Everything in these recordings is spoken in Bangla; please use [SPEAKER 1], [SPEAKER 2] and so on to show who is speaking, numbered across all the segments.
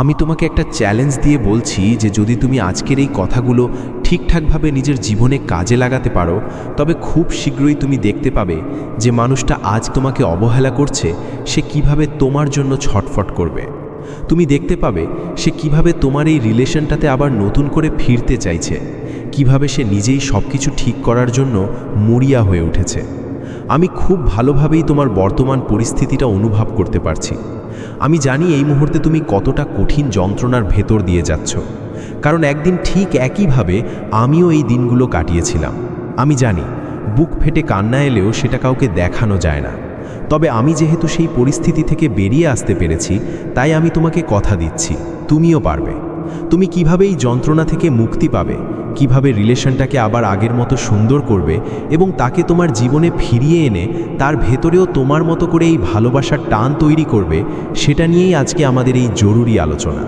[SPEAKER 1] আমি তোমাকে একটা চ্যালেঞ্জ দিয়ে বলছি যে যদি তুমি আজকের এই কথাগুলো ঠিকঠাকভাবে নিজের জীবনে কাজে লাগাতে পারো, তবে খুব শীঘ্রই তুমি দেখতে পাবে যে মানুষটা আজ তোমাকে অবহেলা করছে, সে কীভাবে তোমার জন্য ছটফট করবে। তুমি দেখতে পাবে সে কীভাবে তোমার এই রিলেশনটাতে আবার নতুন করে ফিরতে চাইছে, কীভাবে সে নিজেই সব কিছু ঠিক করার জন্য মরিয়া হয়ে উঠেছে। আমি খুব ভালোভাবেই তোমার বর্তমান পরিস্থিতিটা অনুভব করতে পারছি। আমি জানি এই মুহূর্তে তুমি কতটা কঠিন যন্ত্রণার ভেতর দিয়ে যাচ্ছ। কারণ একদিন ঠিক একইভাবে আমিও এই দিনগুলো কাটিয়েছিলাম। আমি জানি, বুক ফেটে কান্না এলেও সেটা কাউকে দেখানো যায় না। তবে আমি যেহেতু সেই পরিস্থিতি থেকে বেরিয়ে আসতে পেরেছি, তাই আমি তোমাকে কথা দিচ্ছি, তুমিও পারবে। তুমি কীভাবে এই যন্ত্রণা থেকে মুক্তি পাবে কীভাবে রিলেশনটাকে আবার আগের মতো সুন্দর করবে এবং তাকে তোমার জীবনে ফিরিয়ে এনে তার ভেতরেও তোমার মতো করে এই ভালোবাসার টান তৈরি করবে, সেটা নিয়েই আজকে আমাদের এই জরুরি আলোচনা।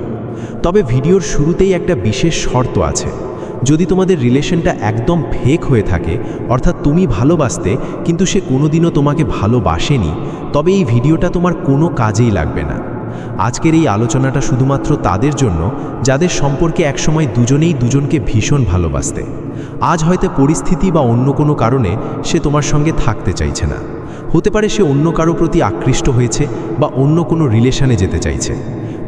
[SPEAKER 1] তবে ভিডিওর শুরুতেই একটা বিশেষ শর্ত আছে। যদি তোমাদের রিলেশনটা একদম ফেক হয়ে থাকে, অর্থাৎ তুমি ভালোবাসতে, কিন্তু সে কোনোদিনও তোমাকে ভালোবাসেনি, তবে এই ভিডিওটা তোমার কোনো কাজেই লাগবে না। আজকের এই আলোচনাটা শুধুমাত্র তাদের জন্য, যাদের সম্পর্কে একসময় দুজনেই দুজনকে ভীষণ ভালোবাসতে। আজ হয়তো পরিস্থিতি বা অন্য কোনো কারণে সে তোমার সঙ্গে থাকতে চাইছে না। হতে পারে সে অন্য কারও প্রতি আকৃষ্ট হয়েছে বা অন্য কোনো রিলেশনে যেতে চাইছে।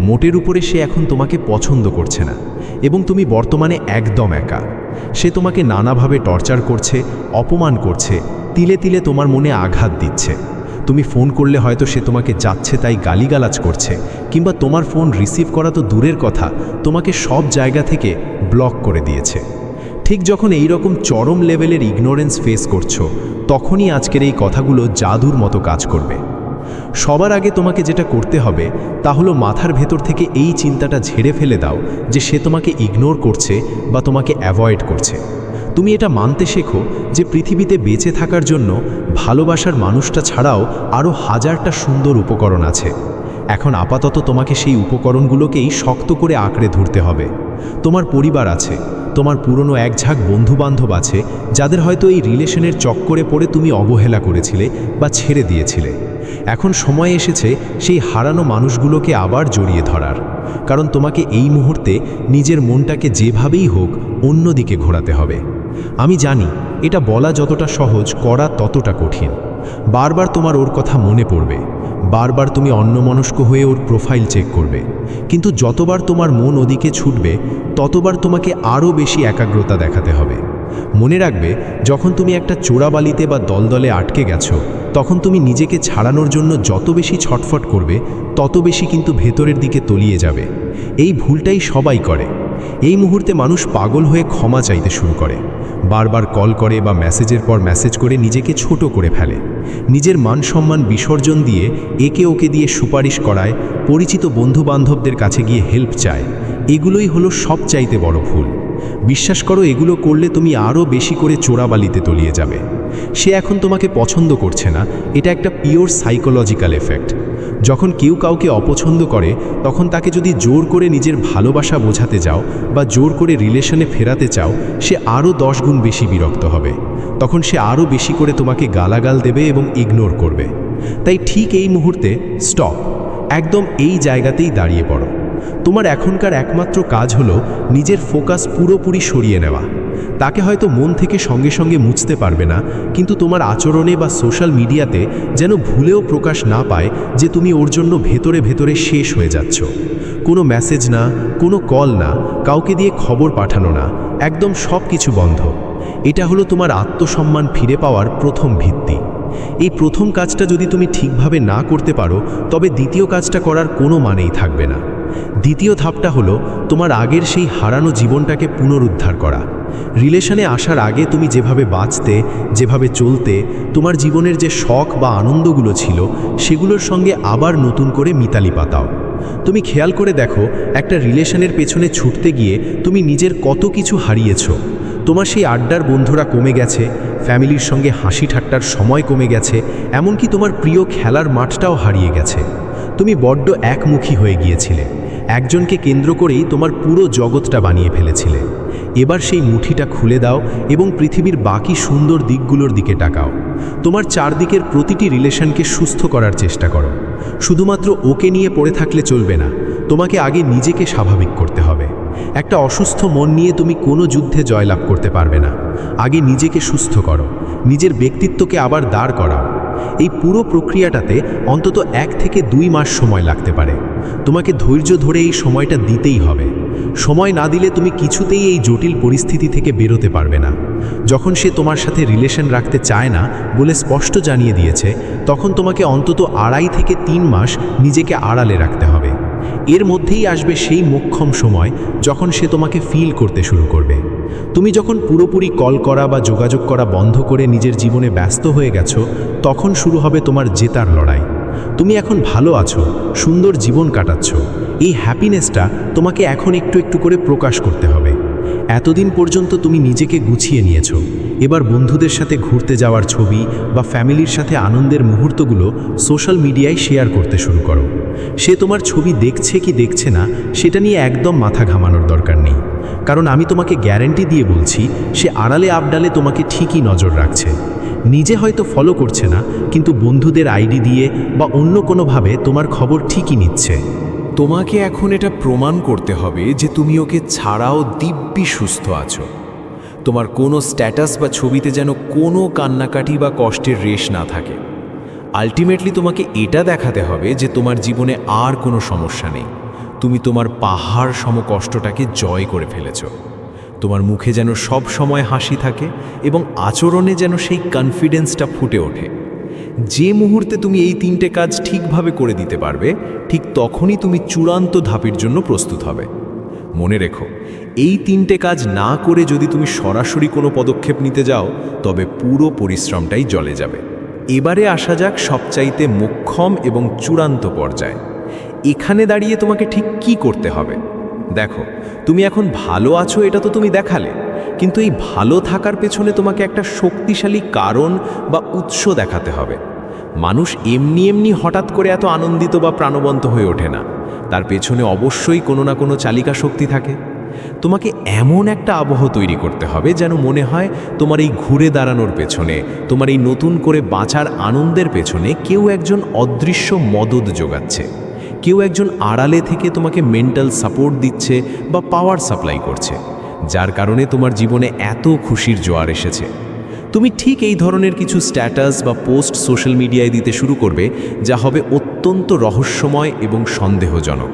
[SPEAKER 1] মোটের উপরে সে এখন তোমাকে পছন্দ করছে না এবং তুমি বর্তমানে একদম একা। সে তোমাকে নানাভাবে টর্চার করছে, অপমান করছে, তিলে তিলে তোমার মনে আঘাত দিচ্ছে। তুমি ফোন করলে হয়তো সে তোমাকে যাচ্ছে তাই গালিগালাজ করছে, কিংবা তোমার ফোন রিসিভ করা তো দূরের কথা, তোমাকে সব জায়গা থেকে ব্লক করে দিয়েছে। ঠিক যখন এই রকম চরম লেভেলের ইগনোরেন্স ফেস করছ, তখনই আজকের এই কথাগুলো জাদুর মতো কাজ করবে। সবার আগে তোমাকে যেটা করতে হবে, তা হলো মাথার ভেতর থেকে এই চিন্তাটা ঝেড়ে ফেলে দাও যে সে তোমাকে ইগনোর করছে বা তোমাকে অ্যাভয়েড করছে। তুমি এটা মানতে শেখো যে পৃথিবীতে বেঁচে থাকার জন্য ভালোবাসার মানুষটা ছাড়াও আরও হাজারটা সুন্দর উপকরণ আছে। এখন আপাতত তোমাকে সেই উপকরণগুলোকেই শক্ত করে আঁকড়ে ধরতে হবে। তোমার পরিবার আছে, তোমার পুরনো এক ঝাঁক বন্ধুবান্ধব আছে, যাদের হয়তো এই রিলেশনের চক্করে পড়ে তুমি অবহেলা করেছিলে বা ছেড়ে দিয়েছিলে। এখন সময় এসেছে সেই হারানো মানুষগুলোকে আবার জড়িয়ে ধরার। কারণ তোমাকে এই মুহূর্তে নিজের মনটাকে যেভাবেই হোক অন্যদিকে ঘোরাতে হবে। আমি জানি এটা বলা যতটা সহজ, করা ততটা কঠিন। বারবার তোমার ওর কথা মনে পড়বে। বারবার তুমি অন্যমনস্ক হয়ে ওর প্রোফাইল চেক করবে। কিন্তু যতবার তোমার মন ওদিকে ছুটবে, ততবার তোমাকে আরও বেশি একাগ্রতা দেখাতে হবে। মনে রাখবে, যখন তুমি একটা চোরাবালিতে বা দলদলে আটকে গেছো, তখন তুমি নিজেকে ছাড়ানোর জন্য যত বেশি ছটফট করবে, তত বেশি কিন্তু ভেতরের দিকে তলিয়ে যাবে। এই ভুলটাই সবাই করে। এই মুহূর্তে মানুষ পাগল হয়ে ক্ষমা চাইতে শুরু করে। বারবার কল করে বা মেসেজের পর মেসেজ করে নিজেকে ছোট করে ফেলে। নিজের মান সম্মান বিসর্জন দিয়ে একে ওকে দিয়ে সুপারিশ করায়, পরিচিত বন্ধু বান্ধবদের কাছে গিয়ে হেল্প চায়। এগুলোই হলো সবচাইতে বড় ভুল। বিশ্বাস করো, এগুলো করলে তুমি আরও বেশি করে চোরাবালিতে তলিয়ে যাবে। সে এখন তোমাকে পছন্দ করছে না, এটা একটা পিওর সাইকোলজিক্যাল এফেক্ট। যখন কেউ কাউকে অপছন্দ করে, তখন তাকে যদি জোর করে নিজের ভালোবাসা বোঝাতে যাও বা জোর করে রিলেশনে ফেরাতে চাও, সে আরও দশ গুণ বেশি বিরক্ত হবে। তখন সে আরও বেশি করে তোমাকে গালাগাল দেবে এবং ইগনোর করবে। তাই ঠিক এই মুহূর্তে স্টপ, একদম এই জায়গাতেই দাঁড়িয়ে পড়ো। তোমার এখনকার একমাত্র কাজ হলো নিজের ফোকাস পুরোপুরি সরিয়ে নেওয়া। তাকে হয়তো মন থেকে সঙ্গে সঙ্গে মুছতে পারবে না, কিন্তু তোমার আচরণে বা সোশ্যাল মিডিয়াতে যেন ভুলেও প্রকাশ না পায় যে তুমি ওর জন্য ভেতরে ভেতরে শেষ হয়ে যাচ্ছ। কোনো মেসেজ না, কোনো কল না, কাউকে দিয়ে খবর পাঠানো না, একদম সব কিছু বন্ধ। এটা হলো তোমার আত্মসম্মান ফিরে পাওয়ার প্রথম ভিত্তি। এই প্রথম কাজটা যদি তুমি ঠিকভাবে না করতে পারো, তবে দ্বিতীয় কাজটা করার কোনো মানেই থাকবে না। দ্বিতীয় ধাপটা হলো তোমার আগের সেই হারানো জীবনটাকে পুনরুদ্ধার করা। রিলেশনে আসার আগে তুমি যেভাবে বাঁচতে, যেভাবে চলতে, তোমার জীবনের যে শখ বা আনন্দগুলো ছিল, সেগুলোর সঙ্গে আবার নতুন করে মিতালি পাতাও। তুমি খেয়াল করে দেখো, একটা রিলেশনের পেছনে ছুটতে গিয়ে তুমি নিজের কত কিছু হারিয়েছ। তোমার সেই আড্ডার বন্ধুরা কমে গেছে, ফ্যামিলির সঙ্গে হাসি ঠাট্টার সময় কমে গেছে, এমনকি তোমার প্রিয় খেলার মাঠটাও হারিয়ে গেছে। তুমি বড্ড একমুখী হয়ে গিয়েছিলে। একজনকে কেন্দ্র করেই তোমার পুরো জগৎটা বানিয়ে ফেলেছিলে। এবার সেই মুঠিটা খুলে দাও এবং পৃথিবীর বাকি সুন্দর দিকগুলোর দিকে টাকাও তোমার চারদিকের প্রতিটি রিলেশনকে সুস্থ করার চেষ্টা করো। শুধুমাত্র ওকে নিয়ে পড়ে থাকলে চলবে না, তোমাকে আগে নিজেকে স্বাভাবিক করতে হবে। একটা অসুস্থ মন নিয়ে তুমি কোনো যুদ্ধে জয়লাভ করতে পারবে না। আগে নিজেকে সুস্থ করো, নিজের ব্যক্তিত্বকে আবার দাঁড় করাও। এই পুরো প্রক্রিয়াটাতে অন্তত এক থেকে দুই মাস সময় লাগতে পারে। তোমাকে ধৈর্য ধরে এই সময়টা দিতেই হবে। সময় না দিলে তুমি কিছুতেই এই জটিল পরিস্থিতি থেকে বেরোতে পারবে না। যখন সে তোমার সাথে রিলেশন রাখতে চায় না বলে স্পষ্ট জানিয়ে দিয়েছে, তখন তোমাকে অন্তত আড়াই থেকে তিন মাস নিজেকে আড়ালে রাখতে হবে। এর মধ্যেই আসবে সেই মোক্ষম সময় যখন সে তোমাকে ফিল করতে শুরু করবে। তুমি যখন পুরোপুরি কল করা বা যোগাযোগ করা বন্ধ করে নিজের জীবনে ব্যস্ত হয়ে গেছো, তখন শুরু হবে তোমার জেতার লড়াই। তুমি এখন ভালো আছো, সুন্দর জীবন কাটাচ্ছ। এই হ্যাপিনেসটা তোমাকে এখন একটু একটু করে প্রকাশ করতে হবে। এতদিন পর্যন্ত তুমি নিজেকে গুছিয়ে নিয়েছো। এবার বন্ধুদের সাথে ঘুরতে যাওয়ার ছবি বা ফ্যামিলির সাথে আনন্দের মুহূর্তগুলো সোশ্যাল মিডিয়ায় শেয়ার করতে শুরু করো। সে তোমার ছবি দেখছে কি দেখছে না, সেটা নিয়ে একদম মাথা ঘামানোর দরকার নেই। কারণ আমি তোমাকে গ্যারেন্টি দিয়ে বলছি, সে আড়ালে আবডালে তোমাকে ঠিকই নজর রাখছে। নিজে হয়তো ফলো করছে না, কিন্তু বন্ধুদের আইডি দিয়ে বা অন্য কোনোভাবে তোমার খবর ঠিকই নিচ্ছে।
[SPEAKER 2] তোমাকে এখন এটা প্রমাণ করতে হবে যে তুমি ওকে ছাড়াও দিব্যি সুস্থ আছো। তোমার কোনো স্ট্যাটাস বা ছবিতে যেন কোনো কান্নাকাটি বা কষ্টের রেশ না থাকে। আলটিমেটলি তোমাকে এটা দেখাতে হবে যে তোমার জীবনে আর কোনো সমস্যা নেই। তুমি তোমার পাহাড় সম কষ্টটাকে জয় করে ফেলেছ। তোমার মুখে যেন সব সময় হাসি থাকে এবং আচরণে যেন সেই কনফিডেন্সটা ফুটে ওঠে। যে মুহূর্তে তুমি এই তিনটে কাজ ঠিকভাবে করে দিতে পারবে, ঠিক তখনই তুমি চূড়ান্ত ধাপের জন্য প্রস্তুত হবে। মনে রেখো, এই তিনটে কাজ না করে যদি তুমি সরাসরি কোনো পদক্ষেপ নিতে যাও, তবে পুরো পরিশ্রমটাই জলে যাবে। এবারে আসা যাক সবচাইতে মোক্ষম এবং চূড়ান্ত পর্যায়ে। এখানে দাঁড়িয়ে তোমাকে ঠিক কি করতে হবে? দেখো, তুমি এখন ভালো আছো এটা তো তুমি দেখালে, কিন্তু এই ভালো থাকার পেছনে তোমাকে একটা শক্তিশালী কারণ বা উৎস দেখাতে হবে। মানুষ এমনি এমনি হঠাৎ করে এত আনন্দিত বা প্রাণবন্ত হয়ে ওঠে না। তার পেছনে অবশ্যই কোনো না কোনো চালিকা শক্তি থাকে। তোমাকে এমন একটা আবহ তৈরি করতে হবে যেন মনে হয় তোমার এই ঘুরে দাঁড়ানোর পেছনে, তোমার এই নতুন করে বাঁচার আনন্দের পেছনে কেউ একজন অদৃশ্য মদত যোগাচ্ছে। কেউ একজন আড়ালে থেকে তোমাকে মেন্টাল সাপোর্ট দিচ্ছে বা পাওয়ার সাপ্লাই করছে, যার কারণে তোমার জীবনে এত খুশির জোয়ার এসেছে। তুমি ঠিক এই ধরনের কিছু স্ট্যাটাস বা পোস্ট সোশ্যাল মিডিয়ায় দিতে শুরু করবে, যা হবে অত্যন্ত রহস্যময় এবং সন্দেহজনক।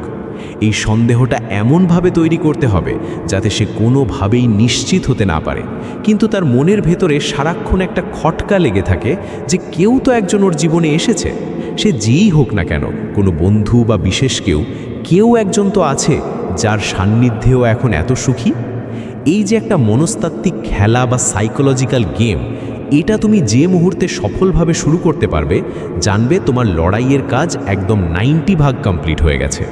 [SPEAKER 2] এই সন্দেহটা এমনভাবে তৈরি করতে হবে, যাতে সে কোনোভাবেই নিশ্চিত হতে না পারে। কিন্তু তার মনের ভেতরে সারাক্ষণ একটা খটকা লেগে থাকে যে কেউ তো একজন ওর জীবনে এসেছে। সে যেই হোক না কেন, কোনো বন্ধু বা বিশেষ কেউ কেউ একজন তো আছে যার সান্নিধ্যেও এখন এত সুখী? এই যে একটা মনস্তাত্ত্বিক খেলা বা সাইকোলজিক্যাল গেম এটা তুমি যে মুহূর্তে সফলভাবে শুরু করতে পারবে, জানবে তোমার লড়াইয়ের কাজ একদম নাইনটি ভাগ কমপ্লিট হয়ে গেছে।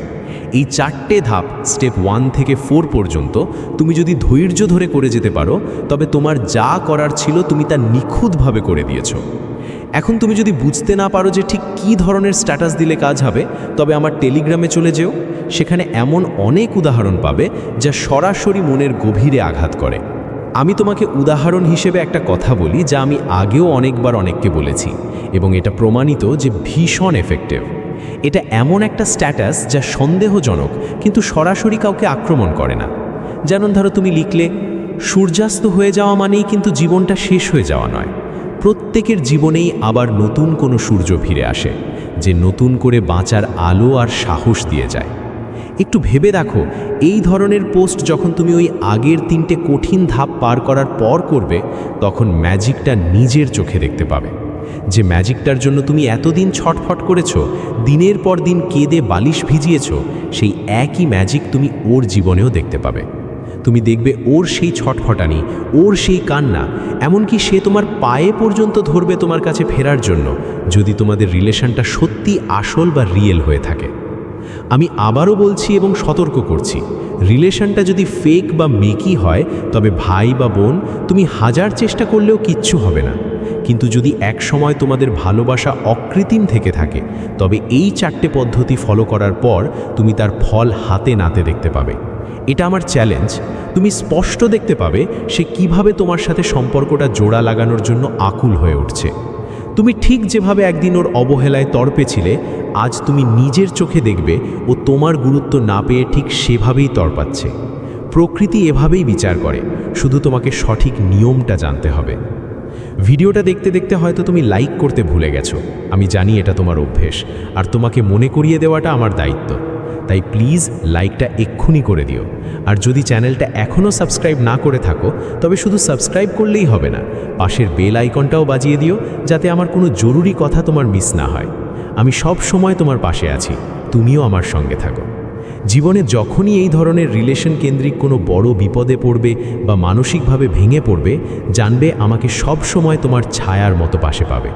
[SPEAKER 2] এই চারটে ধাপ স্টেপ ওয়ান থেকে ফোর পর্যন্ত, তুমি যদি ধৈর্য ধরে করে যেতে পারো, তবে তোমার যা করার ছিল তুমি তা নিখুঁতভাবে করে দিয়েছ। এখন তুমি যদি বুঝতে না পারো যে ঠিক কী ধরনের স্ট্যাটাস দিলে কাজ হবে, তবে আমার টেলিগ্রামে চলে যেও। সেখানে এমন অনেক উদাহরণ পাবে যা সরাসরি মনের গভীরে আঘাত করে। আমি তোমাকে উদাহরণ হিসেবে একটা কথা বলি যা আমি আগেও অনেকবার অনেককে বলেছি, এবং এটা প্রমাণিত যে ভীষণ এফেক্টিভ এটা এমন একটা স্ট্যাটাস যা সন্দেহজনক, কিন্তু সরাসরি কাউকে আক্রমণ করে না। যেমন ধরো তুমি লিখলে, সূর্যাস্ত হয়ে যাওয়া মানেই কিন্তু জীবনটা শেষ হয়ে যাওয়া নয়। প্রত্যেকের জীবনেই আবার নতুন কোনো সূর্য ফিরে আসে, যে নতুন করে বাঁচার আলো আর সাহস দিয়ে যায়। একটু ভেবে দেখো, এই ধরনের পোস্ট যখন তুমি ওই আগের তিনটে কঠিন ধাপ পার করার পর করবে, তখন ম্যাজিকটা নিজের চোখে দেখতে পাবে। যে ম্যাজিকটার জন্য তুমি এতদিন ছটফট করেছ, দিনের পর দিন কেঁদে বালিশ ভিজিয়েছ, সেই একই ম্যাজিক তুমি ওর জীবনেও দেখতে পাবে। তুমি দেখবে ওর সেই ছটফটানি, ওর সেই কান্না, এমনকি সে তোমার পায়ে পর্যন্ত ধরবে তোমার কাছে ফেরার জন্য, যদি তোমাদের রিলেশনটা সত্যি আসল বা রিয়েল হয়ে থাকে। আমি আবারও বলছি এবং সতর্ক করছি, রিলেশনটা যদি ফেক বা মেকি হয়, তবে ভাই বা বোন, তুমি হাজার চেষ্টা করলেও কিচ্ছু হবে না। কিন্তু যদি এক সময় তোমাদের ভালোবাসা অকৃত্রিম থেকে থাকে, তবে এই চারটে পদ্ধতি ফলো করার পর তুমি তার ফল হাতে নাতে দেখতে পাবে। এটা আমার চ্যালেঞ্জ তুমি স্পষ্ট দেখতে পাবে সে কীভাবে তোমার সাথে সম্পর্কটা জোড়া লাগানোর জন্য আকুল হয়ে উঠছে।
[SPEAKER 1] তুমি ঠিক যেভাবে একদিন ওর অবহেলায় তর্পে ছিলে, আজ তুমি নিজের চোখে দেখবে ও তোমার গুরুত্ব না পেয়ে ঠিক সেভাবেই তর্পাচ্ছে প্রকৃতি এভাবেই বিচার করে, শুধু তোমাকে সঠিক নিয়মটা জানতে হবে। ভিডিওটা দেখতে দেখতে হয়তো তুমি লাইক করতে ভুলে গেছো। আমি জানি এটা তোমার অভ্যেস, আর তোমাকে মনে করিয়ে দেওয়াটা আমার দায়িত্ব। তাই প্লিজ লাইকটা এক্ষুনি করে দিও। আর যদি চ্যানেলটা এখনও সাবস্ক্রাইব না করে থাকো, তবে শুধু সাবস্ক্রাইব করলেই হবে না, পাশের বেল আইকনটাও বাজিয়ে দিও, যাতে আমার কোনো জরুরি কথা তোমার মিস না হয়। আমি সব সময় তোমার পাশে আছি, তুমিও আমার সঙ্গে থাকো। জীবনে যখনই এই ধরনের রিলেশন কেন্দ্রিক কোনো বড় বিপদে পড়বে বা মানসিকভাবে ভেঙে পড়বে, জানবে আমাকে সব সময় তোমার ছায়ার মতো পাশে পাবে।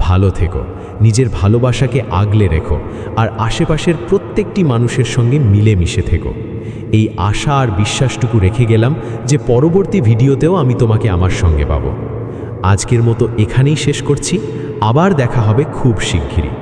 [SPEAKER 1] ভালো থেকো, নিজের ভালোবাসাকে আগলে রেখো, আর আশেপাশের প্রত্যেকটি মানুষের সঙ্গে মিলেমিশে থেকো। এই আশা আর বিশ্বাসটুকু রেখে গেলাম যে পরবর্তী ভিডিওতেও আমি তোমাকে আমার সঙ্গে পাবো। আজকের মতো এখানেই শেষ করছি। আবার দেখা হবে খুব শিগগিরই।